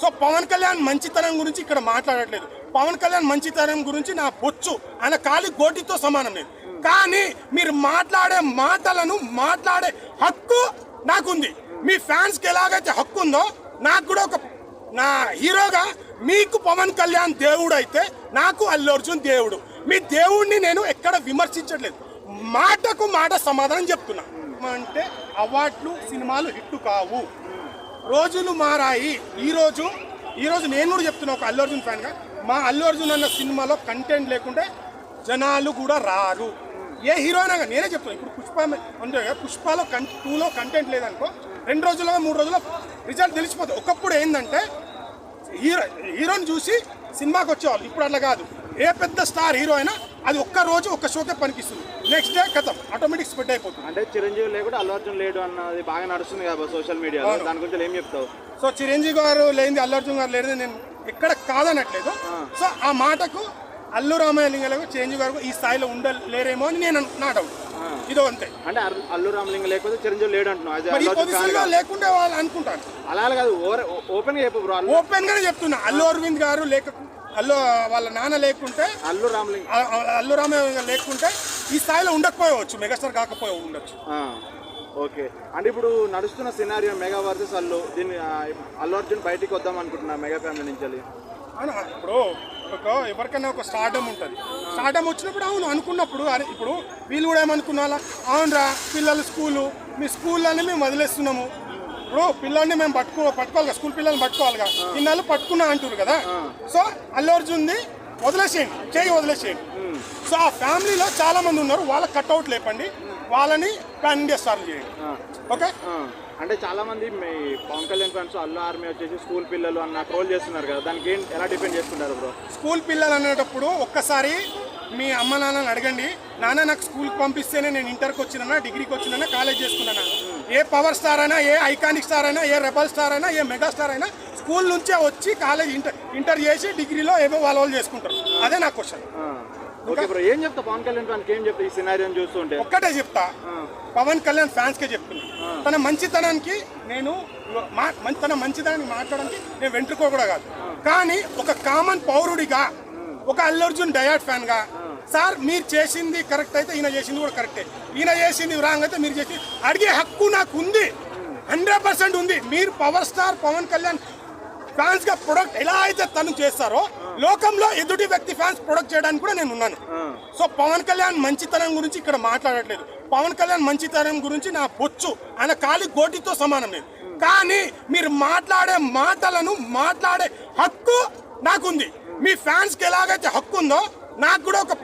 So Pawan Kalyan మంచితనం గురించి ఇక్కడ మాట్లాడట్లేదు. పవన్ కళ్యాణ్ మంచితనం గురించి నా బొచ్చు. ఆయన కాలి గోటితో సమానం లేదు కానీ మీరు మాట్లాడే మాటలను మాట్లాడే హక్కు నాకుంది. మీ ఫ్యాన్స్కి ఎలాగైతే హక్కు ఉందో నాకు కూడా ఒక నా హీరోగా మీకు పవన్ కళ్యాణ్ దేవుడు అయితే నాకు అల్లు అర్జున్ దేవుడు. మీ దేవుడిని నేను ఎక్కడ విమర్శించట్లేదు. మాటకు మాట సమాధానం చెప్తున్నా. అంటే అవార్డులు సినిమాలు హిట్ కావు. రోజులు మారాయి. ఈరోజు ఈరోజు నేను కూడా చెప్తున్నా ఒక అల్లు అర్జున్ ఫ్యాన్గా. మా అల్లు అర్జున్ అన్న సినిమాలో కంటెంట్ లేకుంటే జనాలు కూడా రారు. ఏ హీరోయినా కానీ నేనే చెప్తాను ఇప్పుడు పుష్ప అంటే పుష్పలో కం టూలో కంటెంట్ లేదనుకో రెండు రోజుల్లో మూడు రోజుల్లో రిజల్ట్ తెలిసిపోతుంది ఒకప్పుడు ఏంటంటే హీరో హీరోని చూసి సినిమాకి వచ్చేవాళ్ళు. ఇప్పుడు అట్లా కాదు. ఏ పెద్ద స్టార్ హీరో అయినా అది ఒక్క రోజు ఒక్క షోకే పనికిస్తుంది. నెక్స్ట్ డే కథం. ఆటోమేటిక్ స్ప్రెడ్ అయిపోతుంది. అంటే చిరంజీవి లేకుండా అల్లు అర్జున్ లేడు అన్నది బాగా నడుస్తుంది కదా సోషల్ మీడియాలో. అవును. దాని గురించి ఏం చెప్తావు? సో చిరంజీవి గారు లేనిది అల్లు అర్జున్ గారు లేనిది నేను ఎక్కడ కాదనట్లేదు. సో ఆ మాటకు అల్లు రామయ్య లింగలకు చిరంజీవి గారు ఈ స్థాయిలో ఉండలేరేమో అని నేను నా డౌట్ ఇదో అంతే. అంటే అల్లు రామలింగ లేకపోతే చిరంజీవి లేడు అంటున్నావు. అది మరి ఈ అల్లు అర్జున్ పొజిషన్లో కాదు. లేకుంటే వాళ్ళు అనుకుంటారు. అలా కాదు ఓపెన్గా చెప్పు ఓపెన్ గానే చెప్తున్నా. అల్లు అరవింద్ గారు లేక అల్లు వాళ్ళ నాన్న లేకుంటే అల్లు రామలింగ అల్లు రామయ్య గారు లేకుంటే ఈ స్థాయిలో ఉండకపోవచ్చు మెగాస్టార్ కాకపోయి ఉండొచ్చు. ఓకే. అంటే ఇప్పుడు నడుస్తున్న సినారియో మెగా వర్సెస్ అల్లు దీన్ని అల్లు అర్జున్ బయటికి వద్దాం అనుకుంటున్నా మెగా ఫ్యామిలీ నుంచి ఇప్పుడు ఒక ఎవరికైనా ఒక స్టార్డమ్ ఉంటుంది. స్టార్డమ్ వచ్చినప్పుడు అవును అనుకున్నప్పుడు అరే ఇప్పుడు వీళ్ళు కూడా ఏమనుకున్నా అవునరా పిల్లలు స్కూలు మీ స్కూల్లోనే మేము వదిలేస్తున్నాము. ఇప్పుడు పిల్లల్ని మేము పట్టుకో పట్టుకోవాలి కదా స్కూల్ పిల్లల్ని పట్టుకోవాలిగా. ఇన్నాళ్ళు పట్టుకున్నా అంటారు కదా. సో అల్లు అర్జున్ది వదిలేసేయండి చేయి వదిలేసేయండి. సో ఆ ఫ్యామిలీలో చాలా మంది ఉన్నారు వాళ్ళ కట్అవుట్ లేపండి వాళ్ళని పాన్ ఇండియా చేయండి. ఓకే? అంటే చాలా మంది మీ పవన్ కళ్యాణ్ ఫ్యాన్స్ అల్లు ఆర్మీ వచ్చేసి స్కూల్ పిల్లలు అన్న ట్రోల్ చేస్తున్నారు కదా. దానికి ఎలా డిపెండ్ చేసుకుంటారు బ్రో? స్కూల్ పిల్లలు అనేటప్పుడు ఒక్కసారి మీ అమ్మ నాన్నని అడగండి నాన్న నాకు స్కూల్కి పంపిస్తేనే నేను ఇంటర్కి వచ్చినా డిగ్రీకి వచ్చినా కాలేజ్ చేసుకున్నానా? ఏ పవర్ స్టార్ అయినా ఏ ఐకానిక్ స్టార్ అయినా ఏ రెబల్ స్టార్ అయినా ఏ మెగా స్టార్ అయినా స్కూల్ నుంచే వచ్చి కాలేజ్ ఇంటర్ ఇంటర్ చేసి డిగ్రీలో ఏవో వాళ్ళ వాళ్ళు చేసుకుంటారు. అదే నా క్వశ్చన్. ఓకే బ్రో ఏం చెప్తా పవన్ కళ్యాణ్ ఫ్యాన్కి ఏం చెప్తా ఈ సినారియోని చూస్తుంటే ఒక్కటే చెప్తా. పవన్ కళ్యాణ్ ఫ్యాన్స్కే చెప్తున్నా. తన మంచితనానికి నేను తన మంచితనాన్ని మాట్లాడడానికి నేను వెంట్రుకో కూడా కాదు. కానీ ఒక కామన్ పౌరుడిగా ఒక అల్లు అర్జున్ డయాట్ ఫ్యాన్గా సార్ మీరు చేసింది కరెక్ట్ అయితే ఈయన చేసింది కూడా కరెక్టే. ఈయన చేసింది రాంగ్ అయితే మీరు చేసింది అడిగే హక్కు నాకు ఉంది హండ్రెడ్ పర్సెంట్ ఉంది. మీరు పవర్ స్టార్ పవన్ కళ్యాణ్ ఫ్యాన్స్గా ప్రొడక్ట్ ఎలా అయితే తను చేస్తారో లోకంలో ఎదుటి వ్యక్తి ఫ్యాన్స్ ప్రొడక్ట్ చేయడానికి కూడా నేను ఉన్నాను. సో పవన్ కళ్యాణ్ మంచితనం గురించి ఇక్కడ మాట్లాడట్లేదు. పవన్ కళ్యాణ్ మంచితనం గురించి నా బొచ్చు. ఆయన కాలి గోటితో సమానం నేను కానీ మీరు మాట్లాడే మాటలను మాట్లాడే హక్కు నాకుంది. మీ ఫ్యాన్స్కి ఎలాగైతే హక్కు ఉందో నాకు కూడా ఒక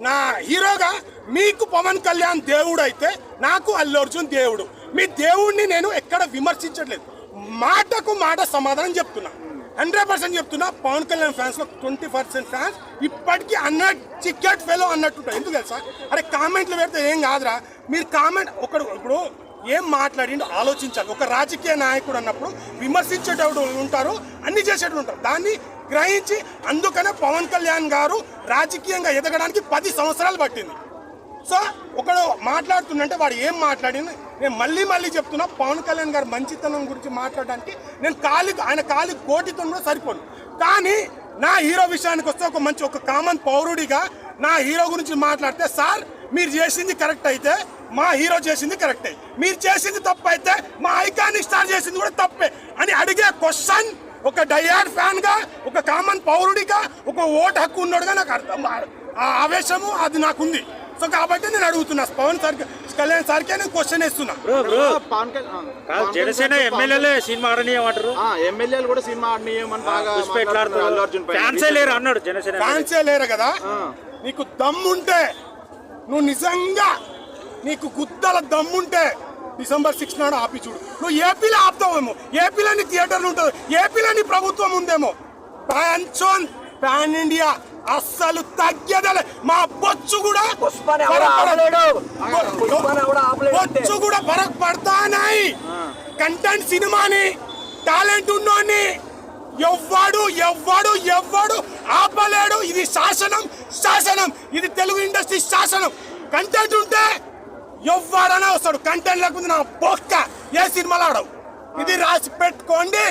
నా హీరోగా మీకు పవన్ కళ్యాణ్ దేవుడు అయితే నాకు అల్లు అర్జున్ దేవుడు. మీ దేవుడిని నేను ఎక్కడ విమర్శించట్లేదు. మాటకు మాట సమాధానం చెప్తున్నా. హండ్రెడ్ పర్సెంట్ చెప్తున్నా పవన్ కళ్యాణ్ ఫ్యాన్స్లో ట్వంటీ పర్సెంట్ ఫ్యాన్స్ ఇప్పటికీ అన్న చికెట్ ఫెలో అన్నట్టుంటారు. ఎందుకు తెలుసా? అరే కామెంట్లు పెడితే ఏం కాదురా? మీరు కామెంట్ ఒకడు ఇప్పుడు ఏం మాట్లాడిండో ఆలోచించాలి. ఒక రాజకీయ నాయకుడు అన్నప్పుడు విమర్శించేటప్పుడు ఉంటారు అన్ని చేసేటప్పుడు ఉంటారు. దాన్ని గ్రహించి అందుకనే పవన్ కళ్యాణ్ గారు రాజకీయంగా ఎదగడానికి పది సంవత్సరాలు పట్టింది. సో ఒకడు మాట్లాడుతుందంటే వాడు ఏం మాట్లాడిన నేను మళ్ళీ మళ్ళీ చెప్తున్నా పవన్ కళ్యాణ్ గారు మంచితనం గురించి మాట్లాడడానికి నేను కాలి ఆయన కాలి కోటితో కూడా సరిపోను. కానీ నా హీరో విషయానికి వస్తే ఒక మంచి ఒక కామన్ పౌరుడిగా నా హీరో గురించి మాట్లాడితే సార్ మీరు చేసింది కరెక్ట్ అయితే మా హీరో చేసింది కరెక్టే. మీరు చేసింది తప్పు అయితే మా ఐకానిక్ స్టార్ చేసింది కూడా తప్పే అని అడిగే క్వశ్చన్ ఒక డయాడ్ ఫ్యాన్గా ఒక కామన్ పౌరుడిగా ఒక ఓటు హక్కు ఉన్నాడుగా నాకు అర్థం ఆ ఆవేశము అది నాకుంది. సో కాబట్టి నేను అడుగుతున్నా పవన్ సార్ కళ్యాణ్ సార్కే నేను క్వశ్చన్ వేస్తున్నా. Bro bro. పవన్ కళ్యాణ్ కాదు జనసేన ఎమ్మెల్యేలే సినిమా ఆడనీయమంటారు. ఎమ్మెల్యేలు కూడా సినిమా ఆడనీయమని బాగా అల్లు అర్జున్. ఫ్యాన్సే లేరు అన్నాడు జనసేన ఫ్యాన్సే లేరు కదా? నీకు దమ్ముంటే నువ్వు నిజంగా నీకు గుద్దల దమ్ముంటే డిసెంబర్ సిక్స్ నాడు ఆపి చూడు. నువ్వు ఏపీలో ఆపుతావేమో. ఏపీలో నీ థియేటర్లు ఉంటుంది. ఏపీలో నీ ప్రభుత్వం ఉందేమో. పాన్ పాన్ ఇండియా అస్సలు తగ్గదలే. మా బొచ్చు కూడా. బొచ్చు కూడా ఫరక్ పడతానాయి. కంటెంట్ సినిమాని టాలెంట్ ఉన్నోని ఎవ్వడు ఎవ్వడు ఎవ్వడు ఆపలేడు. ఇది శాసనం శాసనం. ఇది తెలుగు ప్రతి శాసనం కంటెంట్ ఉంటే ఎవ్వడనే వస్తాడు. కంటెంట్ లేకుండా నా బొక్క ఏ సినిమాలు ఆడవు. ఇది రాసి పెట్టుకోండి.